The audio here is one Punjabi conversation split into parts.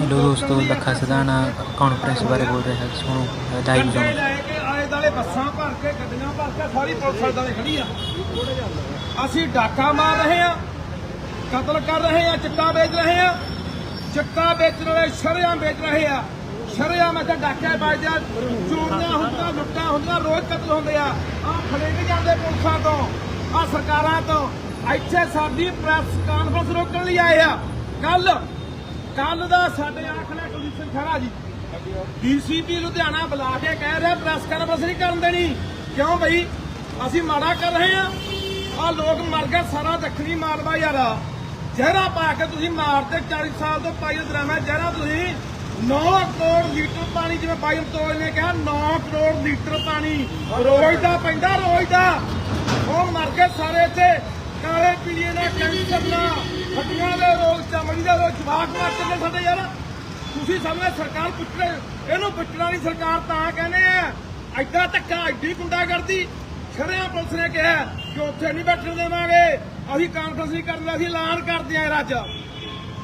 ਹੈਲੋ ਦੋਸਤੋ, ਲੱਖਾ ਸਦਾਨਾ ਕਾਨਫਰੰਸ ਬਾਰੇ ਬੋਲ ਰਿਹਾ ਹੈ। ਸੁਣੋ ਲਾਈਵ ਗੱਡੇ ਸੁਣੋ ਦਾਲੇ ਬੱਸਾਂ ਭਰ ਕੇ ਗੱਡੀਆਂ ਭਰ ਕੇ ਸਾਰੀ ਪੁਲਿਸ ਸਾਡੇ ਨਾਲ ਖੜੀ ਆ ਅਸੀਂ ਡਾਕਾ ਮਾਰ ਰਹੇ ਆ ਕਤਲ ਕਰ ਰਹੇ ਆ ਚਿੱਟਾ ਵੇਚ ਰਹੇ ਆ ਚਿੱਟਾ ਵੇਚਣ ਵਾਲੇ ਸ਼ਰੇਆਮ ਵੇਚ ਰਹੇ ਆ। ਸ਼ਰੇਆਮ ਇੱਥੇ ਡਾਕੇ ਵੱਜਦੇ ਚੋਰੀਆਂ ਹੁੰਦੀਆਂ, ਲੁੱਟਾਂ ਹੁੰਦੀਆਂ, ਰੋਜ਼ ਕਤਲ ਹੁੰਦੇ ਆ। ਆ ਫੜੇ ਨਹੀਂ ਜਾਂਦੇ ਪੁਲਿਸਾਂ ਤੋਂ ਆ ਸਰਕਾਰਾਂ ਤੋਂ। ਇੱਥੇ ਸਾਡੀ ਪ੍ਰੈਸ ਕਾਨਫਰੰਸ ਰੋਕਣ ਲਈ ਆਏ ਆ। ਕੱਲ ਕੱਲ ਦਾ ਸਾਡੇ ਆਖਣਾ ਕੁਲਦੀਪ ਖੜਾ ਜੀ ਡੀਸੀਪੀ ਲੁਧਿਆਣਾ ਬੁਲਾ ਕੇ ਕਹਿ ਰਿਹਾ ਪ੍ਰੈਸ ਕਾਨਫਰੰਸ ਨਹੀਂ ਕਰਨ ਦੇਣੀ। ਕਿਉਂ ਬਈ? ਅਸੀਂ ਮਾੜਾ ਕਰ ਰਹੇ ਆ ਆ ਲੋਕ ਮਰ ਗਏ, ਸਾਰਾ ਦੱਖਣੀ ਮਾਲਵਾ ਯਾਰ। ਜ਼ਹਿਰਾ ਪਾ ਕੇ ਤੁਸੀਂ ਮਾਰਦੇ 40 ਸਾਲ ਤੋਂ ਪਾਈ ਡਰਾਮਾ ਜ਼ਹਿਰਾ ਤੁਸੀਂ। 9 ਕਰੋੜ ਲੀਟਰ ਪਾਣੀ, ਜਿਵੇਂ ਬਾਈ ਤੋਲ ਨੇ ਕਿਹਾ 9 ਕਰੋੜ ਲੀਟਰ ਪਾਣੀ। ਰੋਜ਼ ਦਾ ਪੈਂਦਾ, ਰੋਜ਼ ਦਾ। ਉਹ ਮਰ ਗਏ ਸਾਰੇ ਇੱਥੇ। ਕਾਲੇ ਪੀਲੀਏ ਦਾ ਕੈਂਸਰ ਨਾਲ, ਹੱਡੀਆਂ ਦੇ ਰੋਗ ਜਵਾਕ ਮਰ ਚੱਲੇ ਸਾਡੇ ਯਾਰ। ਤੁਸੀਂ ਸਾਹਮਣੇ ਸਰਕਾਰ ਪੁੱਛੇ ਇਹਨੂੰ ਪੁੱਛਣਾ ਵਾਲੀ ਸਰਕਾਰ ਤਾਂ ਕਹਿੰਦੇ ਆ ਐਡਾ ਧੱਕਾ ਐਡੀ ਗੁੰਡਾਗਰਦੀ। ਖੜਿਆ ਪੁਲਿਸ ਨੇ ਕਿਹਾ ਕਿ ਉੱਥੇ ਨਹੀਂ ਬੈਠਣ ਦੇਵਾਂਗੇ। ਅਸੀਂ ਕਾਨਫਰੰਸ ਨਹੀਂ ਕਰਨ ਅਸੀਂ ਐਲਾਨ ਕਰਦੇ ਆਂ ਅੱਜ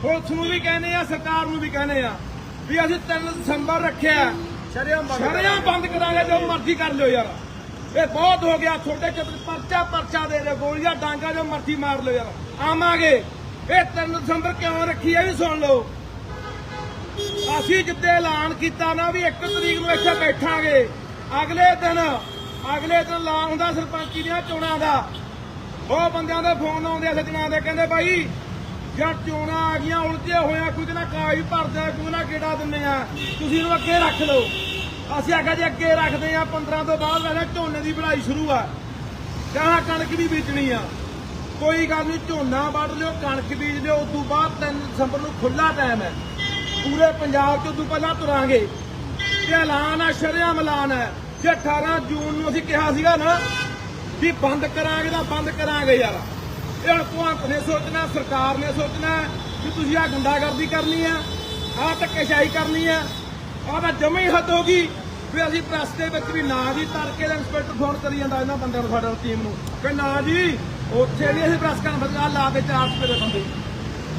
ਪੁਲਿਸ ਨੂੰ ਵੀ ਕਹਿੰਦੇ ਆ ਸਰਕਾਰ ਨੂੰ ਵੀ ਕਹਿੰਦੇ ਆ ਵੀ ਅਸੀਂ 3 ਦਸੰਬਰ ਰੱਖਿਆ ਸ਼ਰਿਆਂ ਬੰਦ ਕਰਾਂਗੇ। ਜੋ ਮਰਜ਼ੀ ਕਰ ਲਿਓ ਯਾਰ। ਇਹ ਬਹੁਤ ਹੋ ਗਿਆ ਛੋਟੇ ਛੋਟੇ ਪਰਚਾ ਪਰਚਾ ਦੇ ਦੇ ਗੋਲੀਆਂ ਡਾਂਗਾ ਜੋ ਮਰਜ਼ੀ ਮਾਰ ਲਿਓ ਯਾਰ। ਆਵਾਂਗੇ। ਇਹ 3 ਦਸੰਬਰ ਕਿਉਂ ਰੱਖੀ ਇਹ ਵੀ ਸੁਣ ਲਓ। ਅਸੀਂ ਜਿੱਦੇ ਐਲਾਨ ਕੀਤਾ ਨਾ ਵੀ 1 ਤਰੀਕ ਨੂੰ ਇੱਥੇ ਬੈਠਾਂਗੇ। ਅਗਲੇ ਦਿਨ ਅਗਲੇ ਦਿਨ ਐਲਾਨ ਹੁੰਦਾ ਸਰਪੰਚੀ ਦੀਆਂ ਚੋਣਾਂ ਦਾ। ਉਹ ਬੰਦਿਆਂ ਦੇ ਫੋਨ ਆਉਂਦੇ ਸੱਜਣਾ ਦੇ, ਕਹਿੰਦੇ ਬਾਈ ਯਾਰ ਚੋਣਾਂ ਆ ਗਈਆਂ ਉਲਝੇ ਹੋਇਆ ਕੋਈ ਕਹਿੰਦਾ ਕਾਗਜ਼ ਭਰਦਾ ਕੋਈ ਨਾ ਕਿਹੜਾ ਦਿੰਦੇ ਆ। ਤੁਸੀਂ ਇਹਨੂੰ ਅੱਗੇ ਰੱਖ ਲਓ। ਅਸੀਂ ਆਖਿਆ ਜੇ ਅੱਗੇ ਰੱਖਦੇ ਆ 15 ਤੋਂ ਬਾਅਦ ਵੈਸੇ ਝੋਨੇ ਦੀ ਬਣਾਈ ਸ਼ੁਰੂ ਆ। ਜਾਂ ਕਣਕ ਵੀ ਵੇਚਣੀ ਆ। ਕੋਈ ਗੱਲ ਨਹੀਂ, ਝੋਨਾ ਵੱਢ ਲਿਓ, ਕਣਕ ਬੀਜ ਲਿਓ, ਉਸ ਤੋਂ ਬਾਅਦ 3 ਦਸੰਬਰ ਨੂੰ ਖੁੱਲਾ ਟਾਈਮ ਹੈ। ਪੂਰੇ ਪੰਜਾਬ 'ਚ ਉਦੋਂ ਪਹਿਲਾਂ ਤੁਰਾਂਗੇ। ਤੇ ਐਲਾਨ ਆ, ਸ਼ਰਿਆਮ ਐਲਾਨ ਹੈ। ਜੇ 18 ਜੂਨ ਨੂੰ ਅਸੀਂ ਕਿਹਾ ਸੀਗਾ ਨਾ ਵੀ ਬੰਦ ਕਰਾਂਗੇ ਤਾਂ ਬੰਦ ਕਰਾਂਗੇ ਯਾਰ। ਇਹ ਹੁਣ ਭਗਵੰਤ ਨੇ ਸੋਚਣਾ, ਸਰਕਾਰ ਨੇ ਸੋਚਣਾ ਕਿ ਤੁਸੀਂ ਆ ਗੁੰਡਾਗਰਦੀ ਕਰਨੀ ਆ, ਆਹ ਧੱਕੇਸ਼ਾਹੀ ਕਰਨੀ ਆ। ਆਹ ਤਾਂ ਜਮਾ ਹੀ ਹੱਦ ਹੋ ਗਈ ਵੀ ਅਸੀਂ ਪ੍ਰੈਸ ਦੇ ਵਿੱਚ ਵੀ ਨਾ ਜੀ, ਤੜਕੇ ਦਾ ਇੰਸਪੈਕਟਰ ਫੋਨ ਕਰੀ ਜਾਂਦਾ ਇਹਨਾਂ ਬੰਦਿਆਂ ਨੂੰ, ਸਾਡੇ ਟੀਮ ਨੂੰ। ਕਿ ਨਾ ਜੀ ਉੱਥੇ ਨਹੀਂ ਅਸੀਂ ਪ੍ਰੈਸ ਕਾਨਫਰੰਸ ਆ ਲਾ ਦੇ ਚਾਰ ਦੇ ਬੰਦੇ।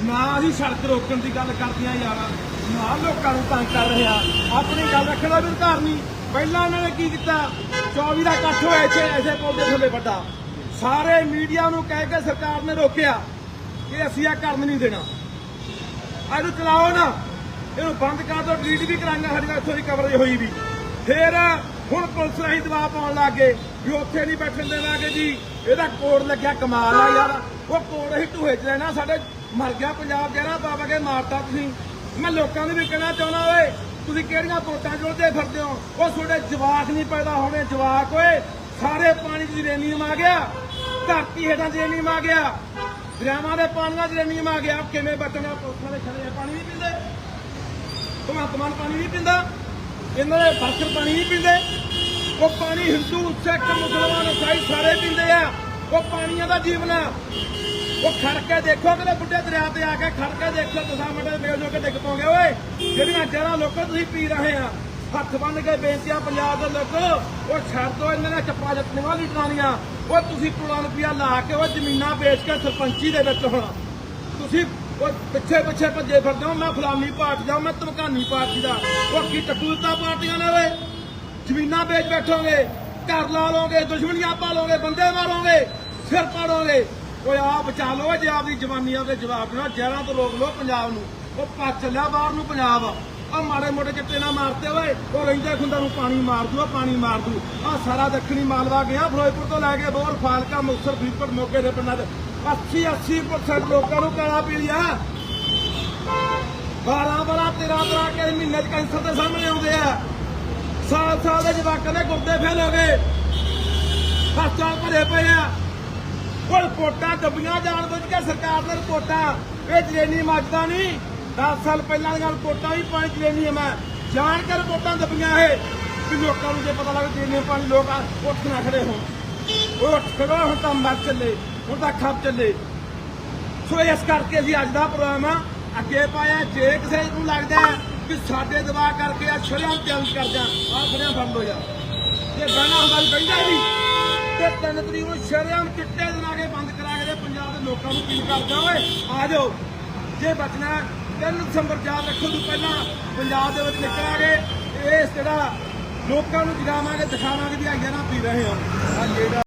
ਨਾ ਅਸੀਂ ਸੜਕ ਰੋਕਣ ਦੀ ਗੱਲ ਕਰਦੀਆਂ ਯਾਰ, ਨਾ ਲੋਕਾਂ ਨੂੰ ਤੰਗ ਕਰ ਰਹੇ ਆ। ਆਪਣੀ ਗੱਲ ਰੱਖਣ ਦਾ ਵੀ ਅਧਿਕਾਰ ਨਹੀਂ। ਪਹਿਲਾਂ ਇਹਨਾਂ ਨੇ ਕੀ ਕੀਤਾ? 24 ਦਾ ਇਕੱਠ ਹੋਇਆ ਇੱਥੇ, ਐਸੇ ਪੁਲ ਦੇ ਥੱਲੇ ਵੱਡਾ। ਸਾਰੇ ਮੀਡੀਆ ਨੂੰ ਕਹਿ ਕੇ ਸਰਕਾਰ ਨੇ ਰੋਕਿਆ ਕਿ ਅਸੀਂ ਇਹ ਕਰਨ ਨਹੀਂ ਦੇਣਾ। ਇਹਨੂੰ ਚਲਾਓ ਨਾ। ਇਹਨੂੰ ਬੰਦ ਕਰ ਦਿਓ ਡਿਲੀਟ ਵੀ ਕਰਾਂਗੇ, ਸਾਡੀ ਤਾਂ ਇੱਥੋਂ ਦੀ ਕਵਰੇਜ ਹੋਈ ਵੀ। ਫੇਰ ਹੁਣ ਪੁਲਿਸ ਰਾਹੀਂ ਦਬਾਅ ਪਾਉਣ ਲੱਗ ਗਏ ਵੀ ਉੱਥੇ ਨਹੀਂ ਬੈਠਣ ਦੇਵਾਂਗੇ ਜੀ। ਇਹਦਾ ਕੋੜ ਲੱਗਿਆ ਕਮਾਲ ਆ ਯਾਰ। ਉਹ ਕੋਡ ਅਸੀਂ ਢੂਹੇ ਚ ਲੈਣਾ, ਸਾਡੇ ਮਰ ਗਿਆ ਪੰਜਾਬ ਜਿਹੜਾ ਬਾਬਾ ਕੇ ਮਾਰਤਾ ਤੁਸੀਂ। ਮੈਂ ਲੋਕਾਂ ਨੂੰ ਵੀ ਕਹਿਣਾ ਚਾਹੁੰਦਾ ਓਏ, ਤੁਸੀਂ ਕਿਹੜੀਆਂ ਵੋਟਾਂ ਜੋੜਦੇ ਫਿਰਦੇ ਹੋ? ਉਹ ਤੁਹਾਡੇ ਜਵਾਕ ਨਹੀਂ ਪੈਦਾ ਹੋਣੇ, ਜਵਾਕ ਓਏ। ਸਾਰੇ ਪਾਣੀ 'ਚ ਯੂਰੇਨੀਅਮ ਆ ਗਿਆ। ਧਰਤੀ ਹੇਠਾਂ ਯੂਰੇਨੀਅਮ ਆ ਗਿਆ। ਦਰਿਆਵਾਂ ਦੇ ਪਾਣੀਆਂ 'ਚ ਯੂਰੇਨੀਅਮ ਆ ਗਿਆ। ਕਿਵੇਂ ਬਚਣਾ? ਪੁਲਿਸਾਂ ਦੇ ਖੜੇ ਪਾਣੀ ਨਹੀਂ ਪੀਂਦੇ। ਭਗਵੰਤ ਮਾਨ ਪਾਣੀ ਨਹੀਂ ਪੀਂਦਾ। ਇਹਨਾਂ ਦੇ ਵਰਕਰ ਪਾਣੀ ਨਹੀਂ ਪੀਂਦੇ। ਉਹ ਪਾਣੀ ਹਿੰਦੂ ਸਿੱਖ ਮੁਸਲਮਾਨ ਇਸਾਈ ਸਾਰੇ ਪੀਂਦੇ ਆ। ਉਹ ਪਾਣੀਆਂ ਦਾ ਜੀਵਨ ਆ। ਉਹ ਖੜ ਕੇ ਦੇਖੋ ਕਿਤੇ ਬੁੱਢੇ ਦਰਿਆ ਤੇ ਆ ਕੇ ਖੜ ਕੇ ਦੇਖੋ ਦਸਾਂ ਮਿੰਟ ਦੇ ਜੋ ਕੇ ਡਿੱਗ ਪੋਗੇ ਓਏ, ਜਿਹੜੀਆਂ ਜਰਾਂ ਲੋਕਾਂ ਤੁਸੀਂ ਪੀ ਰਹੇ ਆ, ਹੱਥ ਬੰਨ ਕੇ ਬੇਨਤੀਆਂ ਪੰਜਾਬ ਦੇ ਲੋਕੋ, ਉਹ ਛੱਡ ਦੋ, ਇਹਨਾਂ ਨੇ ਚੱਪਾ ਜੱਤਨੀਆਂ ਲੀਟਰਾਨੀਆਂ ਉਹ ਤੁਸੀਂ ਕਰੋੜਾਂ ਰੁਪਿਆ ਲਾ ਕੇ ਉਹ ਜ਼ਮੀਨਾਂ ਵੇਚ ਕੇ ਸਰਪੰਚੀ ਦੇ ਵਿੱਚ ਹੋਣਾ। ਤੁਸੀਂ ਉਹ ਪਿੱਛੇ ਪਿੱਛੇ ਭੱਜੇ ਫਿਰਦੇ ਹੋ, ਮੈਂ ਫਲਾਨੀ ਪਾਰਟੀ ਦਾ, ਮੈਂ ਧਮਕਾਨੀ ਪਾਰਟੀ ਦਾ। ਉਹ ਕੀ ਟੱਟੂ ਦਿੱਤਾ ਪਾਰਟੀਆਂ ਨੇ ਓਏ? ਜ਼ਮੀਨਾਂ ਵੇਚ ਬੈਠੋਗੇ, ਘਰ ਲਾ ਲੋਗੇ ਦੁਸ਼ਮਣੀਆਂ ਪਾਲੋਗੇ, ਬੰਦੇ ਮਾਰੋਗੇ, ਸਿਰ ਪਾੜੋਗੇ। ਓਏ ਆ ਬਚਾ ਲਓ, ਜੇ ਆਪਦੀ ਜਵਾਨੀ ਆਪਦੇ ਜਵਾਬ ਨਾਲ ਜ਼ਹਿਰਾਂ ਤੋਂ ਰੋਕ ਲਓ ਪੰਜਾਬ ਨੂੰ। ਉਹ ਭੱਜ ਚੱਲਿਆ ਬਾਹਰ ਨੂੰ ਪੰਜਾਬ। ਆ ਮਾੜੇ ਮੋਟੇ ਚਿੱਟੇ ਨਾ ਮਾਰਤੇ ਓਏ। ਉਹ ਰਹਿੰਦੇ ਖੁੰਦਾ ਨੂੰ ਪਾਣੀ ਮਾਰ ਦੂ, ਆ ਪਾਣੀ ਮਾਰ ਦੂ। ਆ ਸਾਰਾ ਦੱਖਣੀ ਮਾਲਵਾ ਗਿਆ, ਫਿਰੋਜ਼ਪੁਰ ਤੋਂ ਲੈ ਕੇ ਬੋਰ, ਫਾਲਕਾ, ਮੁਕਤਸਰ, ਫਰੀਦਕੋਟ, ਮੋਗੇ ਦੇ ਪਿੰਡਾਂ ਦੇ। 80 80% ਲੋਕਾਂ ਨੂੰ ਕਾਲਾ ਪੀ ਲਿਆ 12 12 13 13 ਕੇ ਮਹੀਨੇ ਚ ਕੈਂਸਰ ਦੇ ਸਾਹਮਣੇ ਆਉਂਦੇ ਆ। ਸਾਲ ਸਾਲ ਦੇ ਜਵਾਕਾਂ ਦੇ ਗੁਰਦੇ ਫੇਲ ਹੋ ਗਏ। ਹਸਪਤਾਲ ਭਰੇ ਪਏ ਆ। ਉਹ ਰਿਪੋਰਟਾਂ ਦੱਬੀਆਂ ਜਾਣ ਬੁੱਝ ਕੇ ਸਰਕਾਰ ਨੇ ਰਿਪੋਰਟਾਂ। ਇਹ ਜਰੇਨੀ ਮੱਜਦਾ ਨਹੀਂ। 10 ਸਾਲ ਪਹਿਲਾਂ ਦੀਆਂ ਰਿਪੋਰਟਾਂ ਵੀ ਪਾਣੀ ਚ ਜਰੇਨੀ ਮੈਂ। ਜਾਣ ਕੇ ਰਿਪੋਰਟਾਂ ਦੱਬੀਆਂ ਇਹ ਕਿ ਲੋਕਾਂ ਨੂੰ ਜੇ ਪਤਾ ਲੱਗ ਜਰੇਨੀ ਪਾਣੀ ਲੋਕ ਉੱਠ ਨਾ ਖੜੇ ਹੋਣ। ਉਹ ਉੱਠ ਖੜੋ, ਹੁਣ ਤਾਂ ਮਰ ਚੱਲੇ, ਹੁਣ ਤਾਂ ਖੱਪ ਚੱਲੇ। ਸੋ ਇਸ ਕਰਕੇ ਅਸੀਂ ਅੱਜ ਦਾ ਪ੍ਰੋਗਰਾਮ ਆ, ਅੱਗੇ ਪਾਇਆ, ਜੇ ਕਿਸੇ ਨੂੰ ਲੱਗਦਾ ਹੈ ਕਿ ਸਾਡੇ ਦਬਾਅ ਕਰਕੇ ਆ, ਛੜਿਆਂ ਚੈਲੰਜ ਕਰ ਜਾ ਆ ਛੜਿਆਂ ਫੜ ਲੋ ਯਾਰ ਜੇ ਗਾਣਾ ਹੁੰਦਾ ਵੀ ਕਹਿੰਦਾ ਵੀ ਤੇ ਤਿੰਨ ਤਰੀਕ ਨੂੰ ਸ਼ਰਿਆਮ ਚਿੱਟੇ ਦਿਨਾਂ ਕੇ ਬੰਦ ਕਰਾ ਕੇ ਤੇ ਪੰਜਾਬ ਦੇ ਲੋਕਾਂ ਨੂੰ ਅਪੀਲ ਕਰਦਾ, ਓਏ, ਆ ਜਾਓ। ਜੇ ਬਚਣਾ 3 ਦਸੰਬਰ ਯਾਦ ਰੱਖੋ ਤੋਂ ਪਹਿਲਾਂ ਪੰਜਾਬ ਦੇ ਵਿੱਚ ਨਿਕਲਾਂਗੇ ਇਸ ਜਿਹੜਾ ਲੋਕਾਂ ਨੂੰ ਜਗਾਵਾਂਗੇ, ਦਿਖਾਵਾਂਗੇ ਵੀ ਆਈਆਂ ਨਾ ਪੀ ਰਹੇ ਹਾਂ ਆ ਜਿਹੜਾ